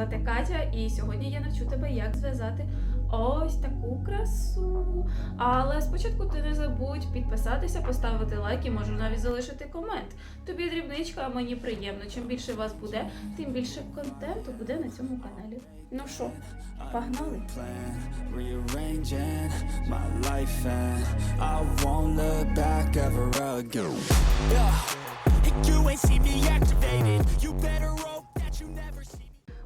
звати Катя, і сьогодні я навчу тебе, як зв'язати ось таку красу. Але спочатку ти не забудь підписатися, поставити лайк і можу навіть залишити комент. Тобі дрібничка, а мені приємно. Чим більше вас буде, тим більше контенту буде на цьому каналі. Ну що, погнали? you ain't see me activated. You better hope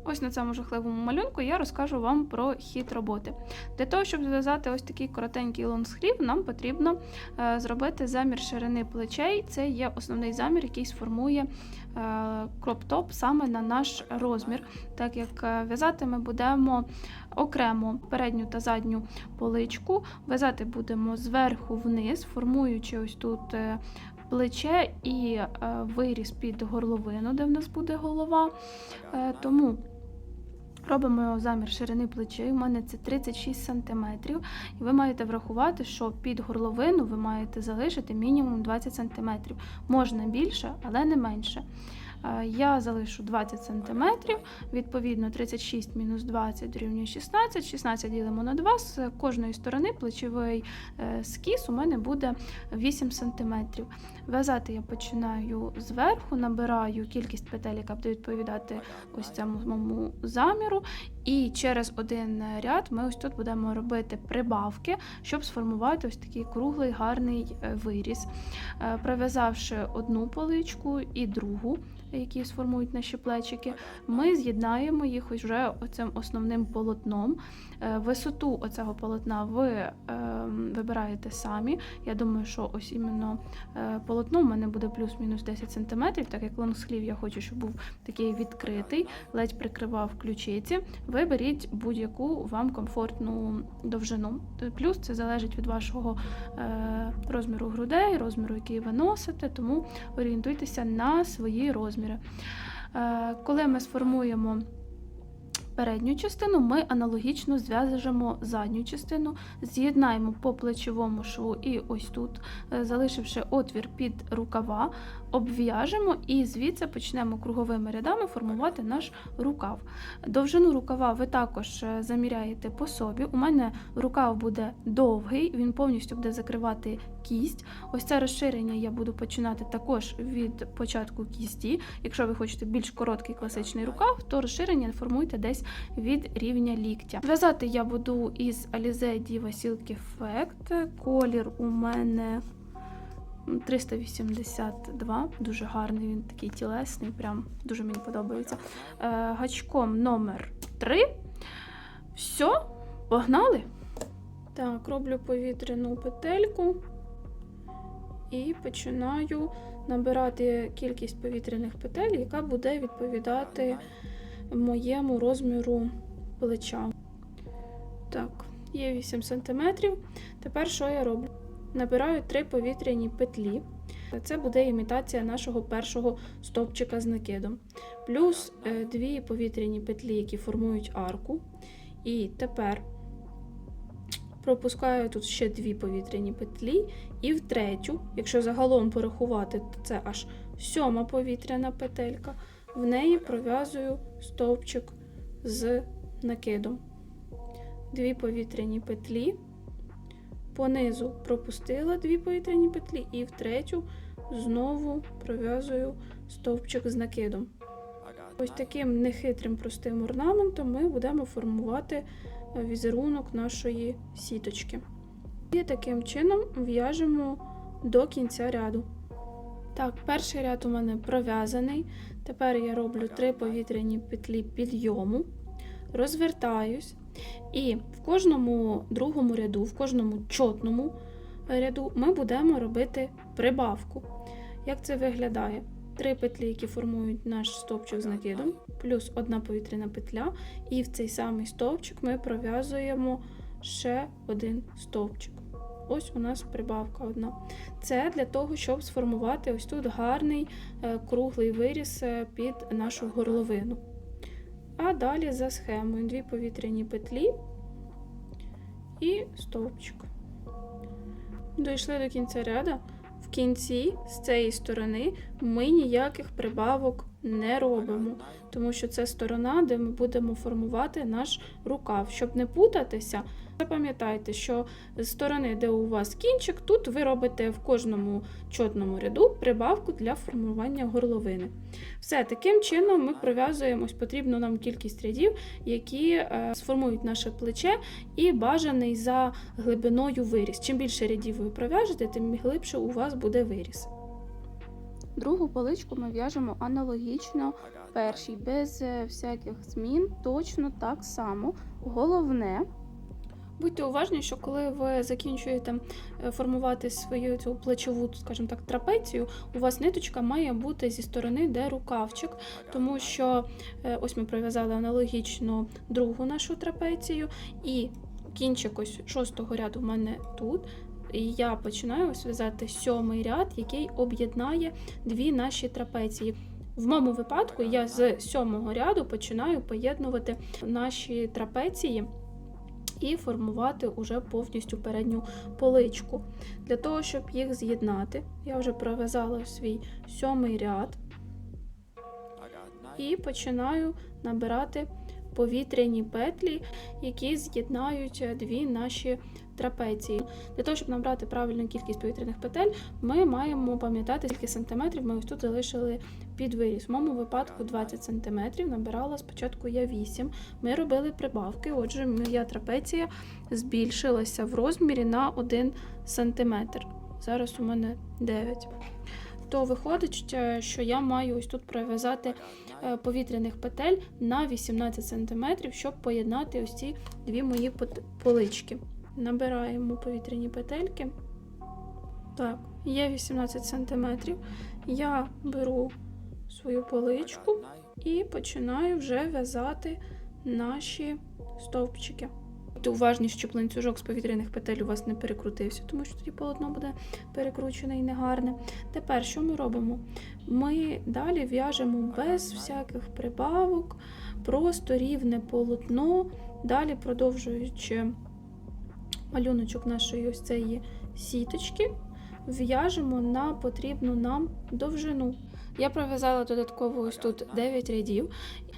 Ось на цьому жахливому малюнку я розкажу вам про хід роботи. Для того, щоб зв'язати ось такий коротенький лонгслів, нам потрібно е, зробити замір ширини плечей. Це є основний замір, який сформує е, кроп-топ саме на наш розмір. Так як е, в'язати ми будемо окремо передню та задню поличку, в'язати будемо зверху вниз, формуючи ось тут. Плече і виріз під горловину, де в нас буде голова. Тому Робимо замір ширини плечей. У мене це 36 см. І ви маєте врахувати, що під горловину ви маєте залишити мінімум 20 см. Можна більше, але не менше. Е, Я залишу 20 см, відповідно 36 мінус 20 дорівнює 16, 16 ділимо на 2, з кожної сторони плечовий е, скіс у мене буде 8 см. В'язати я починаю зверху, набираю кількість петель, яка буде відповідати ось цьому моєму заміру. І через один ряд ми ось тут будемо робити прибавки, щоб сформувати ось такий круглий гарний е, виріз. Пров'язавши одну поличку і другу, які сформують наші плечики, ми з'єднаємо їх вже оцим основним полотном. Е, Висоту оцього полотна ви е, вибираєте самі. Я думаю, що ось іменно е, полотно в мене буде плюс-мінус 10 см, так як лонгслів я хочу, щоб був такий відкритий, ледь прикривав ключиці. Ви беріть будь-яку вам комфортну довжину. Плюс це залежить від вашого е, розміру грудей, розміру, який ви носите, тому орієнтуйтеся на свої розміри. Е, коли ми сформуємо передню частину, ми аналогічно зв'яжемо задню частину, з'єднаємо по плечовому шву і ось тут, е, залишивши отвір під рукава, обв'яжемо і звідси почнемо круговими рядами формувати наш рукав. Довжину рукава ви також е, заміряєте по собі. У мене рукав буде довгий, він повністю буде закривати кість. Ось це розширення я буду починати також від початку кісті. Якщо ви хочете більш короткий класичний рукав, то розширення формуйте десь від рівня ліктя. В'язати я буду із Alize Diva Silk Effect. Колір у мене 382, дуже гарний, він такий тілесний, прям дуже мені подобається. Е, гачком номер 3. Все, погнали. Так, роблю повітряну петельку і починаю набирати кількість повітряних петель, яка буде відповідати моєму розміру плеча. Так, є 8 см. Тепер що я роблю? Набираю 3 повітряні петлі. Це буде імітація нашого першого стовпчика з накидом. Плюс 2 повітряні петлі, які формують арку. І тепер пропускаю тут ще 2 повітряні петлі. І в третю, якщо загалом порахувати, то це аж сьома повітряна петелька. В неї пров'язую стовпчик з накидом. Дві повітряні петлі. Понизу пропустила дві повітряні петлі, і в третю знову пров'язую стовпчик з накидом. Ось таким нехитрим простим орнаментом ми будемо формувати візерунок нашої сіточки. І таким чином в'яжемо до кінця ряду. Так, перший ряд у мене пров'язаний. Тепер я роблю три повітряні петлі підйому, розвертаюсь, і в кожному другому ряду, в кожному чотному ряду ми будемо робити прибавку. Як це виглядає? Три петлі, які формують наш стовпчик з накидом, плюс одна повітряна петля, і в цей самий стовпчик ми пров'язуємо ще один стовпчик. Ось у нас прибавка одна. Це для того, щоб сформувати ось тут гарний е, круглий виріз е, під нашу горловину. А далі за схемою дві повітряні петлі і стовпчик. Дійшли до кінця ряда. В кінці з цієї сторони ми ніяких прибавок не робимо, тому що це сторона, де ми будемо формувати наш рукав. Щоб не путатися, запам'ятайте, що з сторони, де у вас кінчик, тут ви робите в кожному чотному ряду прибавку для формування горловини. Все, таким чином ми пров'язуємо потрібну нам кількість рядів, які е, сформують наше плече і бажаний за глибиною виріс. Чим більше рядів ви пров'яжете, тим глибше у вас буде виріс. Другу поличку ми в'яжемо аналогічно першій, без е, всяких змін, точно так само. Головне. Будьте уважні, що коли ви закінчуєте е, формувати свою цю плечову, скажімо так, трапецію, у вас ниточка має бути зі сторони, де рукавчик, тому що е, ось ми пров'язали аналогічно другу нашу трапецію, і кінчик ось шостого ряду в мене тут. І я починаю ось в'язати сьомий ряд, який об'єднає дві наші трапеції. В моєму випадку я з сьомого ряду починаю поєднувати наші трапеції і формувати уже повністю передню поличку. Для того, щоб їх з'єднати, я вже пров'язала свій сьомий ряд і починаю набирати повітряні петлі, які з'єднають е, дві наші трапеції. Для того, щоб набрати правильну кількість повітряних петель, ми маємо пам'ятати, скільки сантиметрів ми ось тут залишили під виріс. В моєму випадку 20 сантиметрів, набирала спочатку я 8. Ми робили прибавки, отже, моя трапеція збільшилася в розмірі на 1 сантиметр. Зараз у мене 9. То виходить, е, що я маю ось тут пров'язати е, повітряних петель на 18 см, щоб поєднати ось ці дві мої полички. Набираємо повітряні петельки. Так, є 18 см. Я беру свою поличку і починаю вже в'язати наші стовпчики. Будьте уважні, щоб ланцюжок з повітряних петель у вас не перекрутився, тому що тоді полотно буде перекручене і негарне. Тепер що ми робимо? Ми далі в'яжемо без всяких прибавок, просто рівне полотно, далі продовжуючи малюночок нашої ось цієї сіточки, в'яжемо на потрібну нам довжину. Я пров'язала додатково ось тут 9 рядів,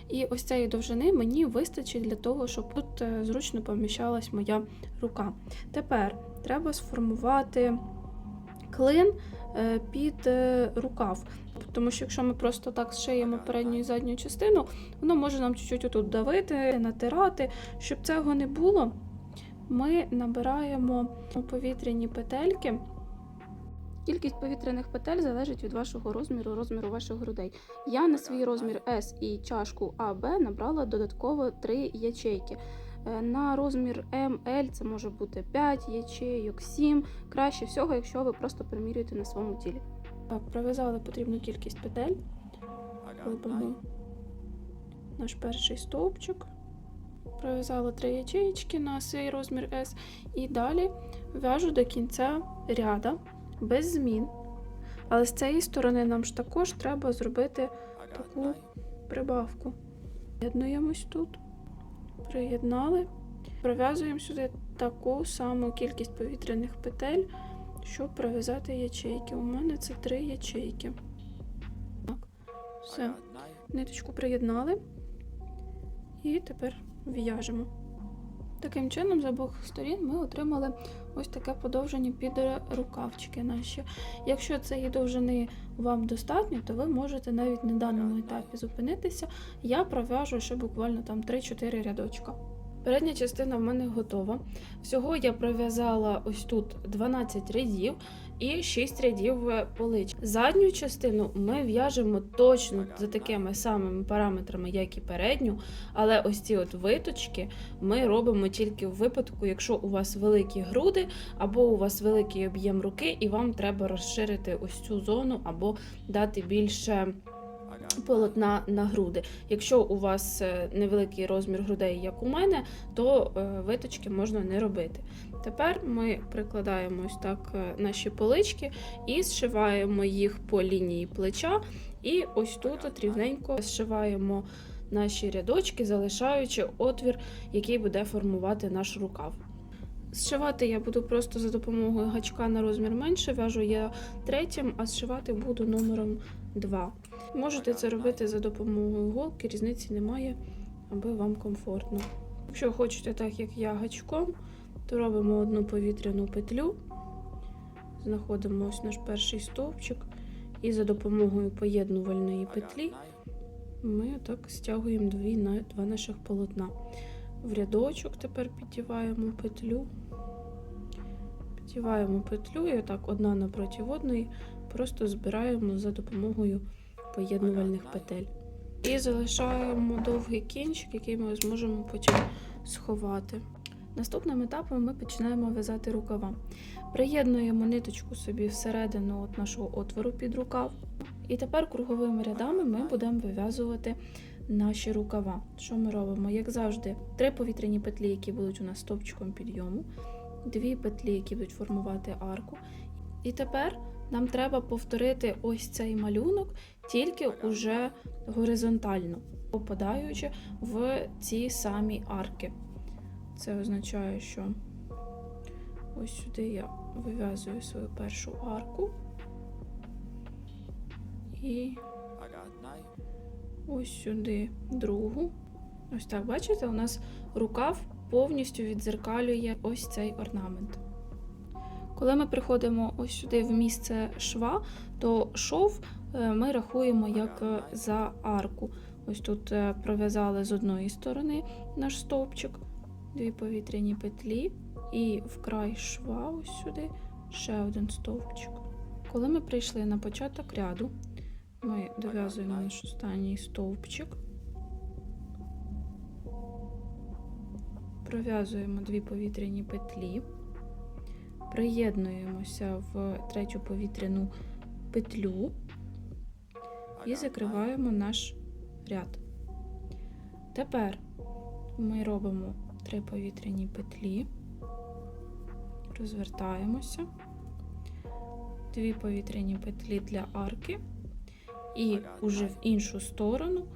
і ось цієї довжини мені вистачить для того, щоб тут е, зручно поміщалась моя рука. Тепер треба сформувати клин е, під е, рукав. Тому що якщо ми просто так зшиємо передню і задню частину, воно може нам чуть-чуть отут давити, натирати. Щоб цього не було, ми набираємо повітряні петельки. Кількість повітряних петель залежить від вашого розміру, розміру ваших грудей. Я на свій розмір S і чашку АБ набрала додатково 3 ячейки. Е, На розмір ML це може бути 5 ячейок, 7. Краще всього, якщо ви просто примірюєте на своєму тілі. Так, пров'язали потрібну кількість петель. Робимо наш перший стовпчик. Пров'язала 3 ячеїчки на свій розмір S. І далі в'яжу до кінця ряда без змін. Але з цієї сторони нам ж також треба зробити таку прибавку. Єднуємось тут, приєднали, пров'язуємо сюди таку саму кількість повітряних петель, щоб пров'язати ячейки. У мене це три ячейки. Так, все. Ниточку приєднали і тепер в'яжемо. Таким чином, з обох сторін ми отримали ось таке подовження під рукавчики наші. Якщо цієї довжини вам достатньо, то ви можете навіть на даному етапі зупинитися. Я пров'яжу ще буквально там 3-4 рядочка. Передня частина в мене готова. Всього я пров'язала ось тут 12 рядів і 6 рядів полич. Задню частину ми в'яжемо точно за такими самими параметрами, як і передню, але ось ці от виточки ми робимо тільки в випадку, якщо у вас великі груди або у вас великий об'єм руки, і вам треба розширити ось цю зону або дати більше полотна на груди. Якщо у вас е, невеликий розмір грудей, як у мене, то е, виточки можна не робити. Тепер ми прикладаємо ось так е, наші полички і зшиваємо їх по лінії плеча. І ось тут от рівненько зшиваємо наші рядочки, залишаючи отвір, який буде формувати наш рукав. Зшивати я буду просто за допомогою гачка на розмір менше, в'яжу я третім, а зшивати буду номером 2. Можете це робити за допомогою голки, різниці немає, аби вам комфортно. Якщо хочете так, як я гачком, то робимо одну повітряну петлю, знаходимо ось наш перший стовпчик, і за допомогою поєднувальної петлі ми так стягуємо дві два наших полотна. В рядочок тепер піддіваємо петлю. Піддіваємо петлю і отак одна напроти одної просто збираємо за допомогою поєднувальних петель. І залишаємо довгий кінчик, який ми зможемо потім сховати. Наступним етапом ми починаємо в'язати рукава. Приєднуємо ниточку собі всередину от нашого отвору під рукав. І тепер круговими рядами ми будемо вив'язувати наші рукава. Що ми робимо? Як завжди, три повітряні петлі, які будуть у нас стовпчиком підйому, дві петлі, які будуть формувати арку. І тепер нам треба повторити ось цей малюнок, тільки уже горизонтально, попадаючи в ці самі арки. Це означає, що ось сюди я вив'язую свою першу арку. І ось сюди другу. Ось так, бачите, у нас рукав повністю відзеркалює ось цей орнамент. Коли ми приходимо ось сюди в місце шва, то шов е, ми рахуємо як е, за арку. Ось тут е, пров'язали з одної сторони наш стовпчик, дві повітряні петлі, і в край шва, ось сюди, ще один стовпчик. Коли ми прийшли на початок ряду, ми дов'язуємо наш останній стовпчик, пров'язуємо дві повітряні петлі, приєднуємося в третю повітряну петлю і закриваємо наш ряд. Тепер ми робимо три повітряні петлі, розвертаємося, дві повітряні петлі для арки, і уже в іншу сторону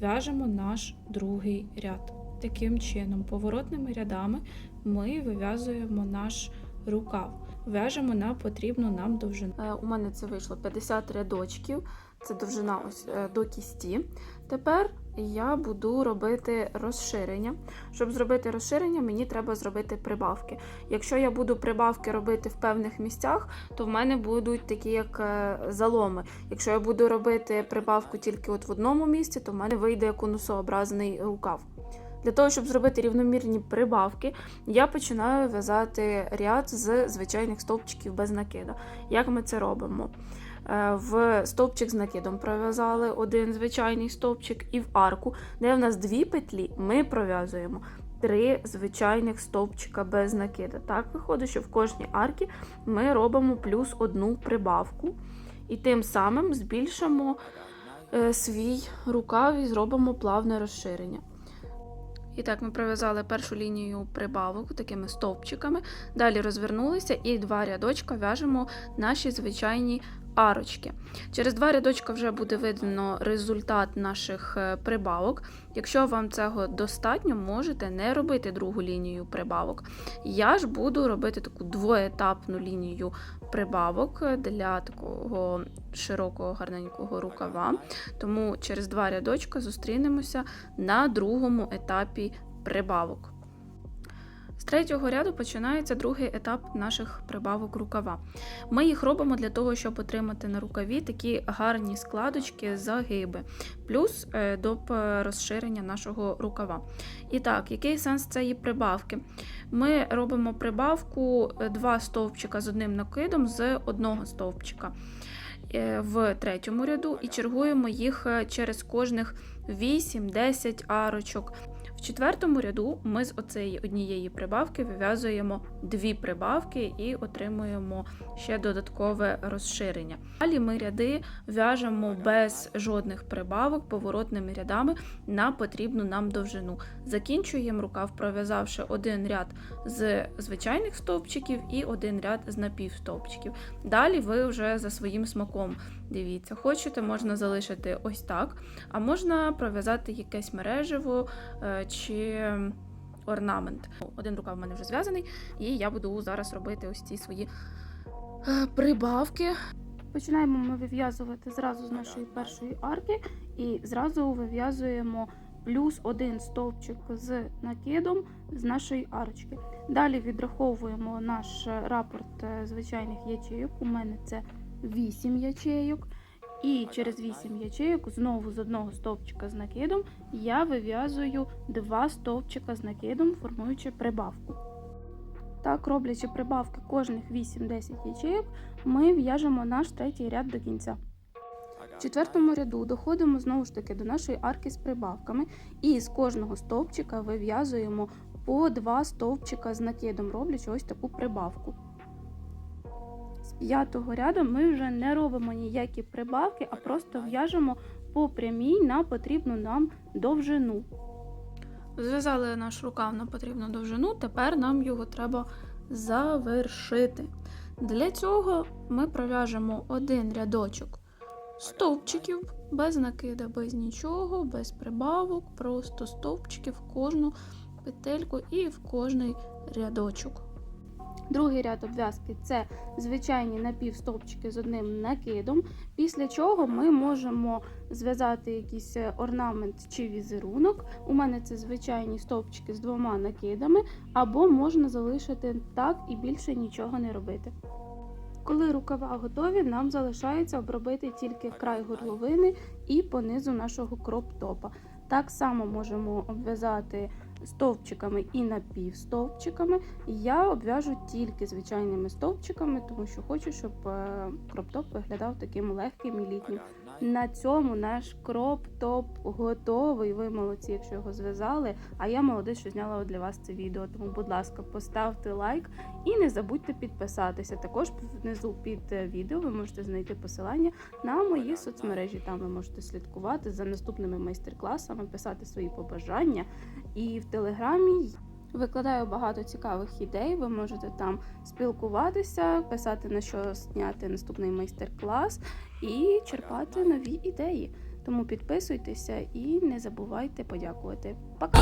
в'яжемо наш другий ряд. Таким чином, поворотними рядами ми вив'язуємо наш рукав. В'яжемо на потрібну нам довжину. Е, У мене це вийшло 50 рядочків, це довжина ось е, до кісті. Тепер я буду робити розширення. Щоб зробити розширення, мені треба зробити прибавки. Якщо я буду прибавки робити в певних місцях, то в мене будуть такі як е, заломи. Якщо я буду робити прибавку тільки от в одному місці, то в мене вийде конусообразний рукав. Для того, щоб зробити рівномірні прибавки, я починаю в'язати ряд з звичайних стовпчиків без накида. Як ми це робимо? Е, В стовпчик з накидом пров'язали один звичайний стовпчик, і в арку, де в нас дві петлі, ми пров'язуємо три звичайних стовпчика без накида. Так виходить, що в кожній арці ми робимо плюс одну прибавку, і тим самим збільшимо е, свій рукав і зробимо плавне розширення. І так, ми пров'язали першу лінію прибавок такими стовпчиками. Далі розвернулися і два рядочка в'яжемо наші звичайні арочки. Через два рядочка вже буде видно результат наших е, прибавок. Якщо вам цього достатньо, можете не робити другу лінію прибавок. Я ж буду робити таку двоетапну лінію прибавок для такого широкого гарненького рукава. Тому через два рядочка зустрінемося на другому етапі прибавок. Третього ряду починається другий етап наших прибавок рукава. Ми їх робимо для того, щоб отримати на рукаві такі гарні складочки, загиби, плюс е, доп розширення нашого рукава. І так, який сенс цієї прибавки? Ми робимо прибавку е, два стовпчика з одним накидом з одного стовпчика е, в третьому ряду і чергуємо їх е, через кожних 8-10 арочок. Четвертому ряду ми з оцеї однієї прибавки вив'язуємо дві прибавки і отримуємо ще додаткове розширення. Далі ми ряди в'яжемо без жодних прибавок поворотними рядами на потрібну нам довжину. Закінчуємо рукав, пров'язавши один ряд з звичайних стовпчиків і один ряд з напівстовпчиків. Далі ви вже за своїм смаком дивіться, хочете, можна залишити ось так, а можна пров'язати якесь мережево е, чи орнамент. Один рукав в мене вже зв'язаний, і я буду зараз робити ось ці свої е, прибавки. Починаємо ми вив'язувати зразу з нашої першої арки і зразу вив'язуємо плюс один стовпчик з накидом з нашої арочки. Далі відраховуємо наш рапорт е, звичайних ячейок. У мене це 8 ячейок. І через 8 ячейок знову з одного стовпчика з накидом я вив'язую два стовпчика з накидом, формуючи прибавку. Так, роблячи прибавки кожних 8-10 ячейок, ми в'яжемо наш третій ряд до кінця. В четвертому ряду доходимо знову ж таки до нашої арки з прибавками, і з кожного стовпчика вив'язуємо по два стовпчика з накидом, роблячи ось таку прибавку. П'ятого ряду ми вже не робимо ніякі прибавки, а просто в'яжемо по прямій на потрібну нам довжину. Зв'язали наш рукав на потрібну довжину, тепер нам його треба завершити. Для цього ми пров'яжемо один рядочок стовпчиків без накида, без нічого, без прибавок, просто стовпчики в кожну петельку і в кожний рядочок. Другий ряд обв'язки це звичайні напівстовпчики з одним накидом, після чого ми можемо зв'язати якийсь е, орнамент чи візерунок. У мене це звичайні стовпчики з двома накидами, або можна залишити так і більше нічого не робити. Коли рукава готові, нам залишається обробити тільки край горловини і по низу нашого кроп-топа. Так само можемо обв'язати стовпчиками і напівстовпчиками. Я обв'яжу тільки звичайними стовпчиками, тому що хочу, щоб кроптоп виглядав таким легким і літнім. На цьому наш кроп-топ готовий. Ви молодці, якщо його зв'язали. А я молодець, що зняла для вас це відео. Тому, будь ласка, поставте лайк і не забудьте підписатися. Також внизу під е, відео ви можете знайти посилання на мої соцмережі. Там ви можете слідкувати за наступними майстер-класами, писати свої побажання. І в телеграмі Викладаю багато цікавих ідей, ви можете там спілкуватися, писати на що зняти наступний майстер-клас і черпати нові ідеї. Тому підписуйтеся і не забувайте подякувати. Пока!